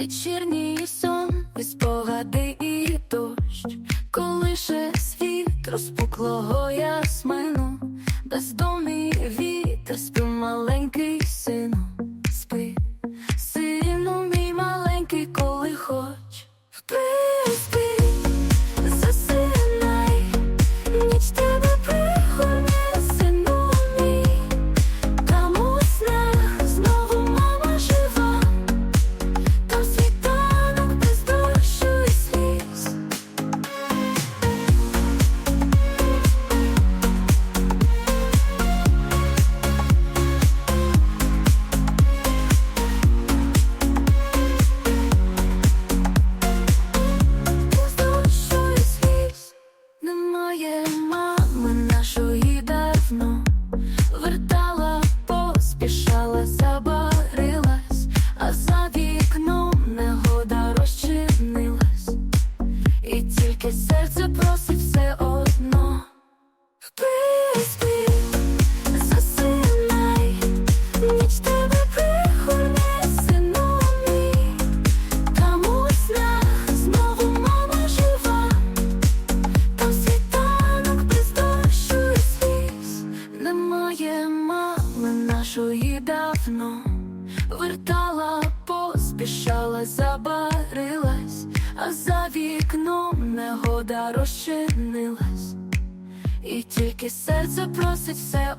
вечірній сон, і спогади і дощ, колише світ розпуклого ясмину, бездомний вітер спів маленький сину, Немає мами нашої давно Вертала, Немає мами нашої давно. Вертала, поспішала, забарилась, а за вікном негода розчинилась, і тільки серце просить все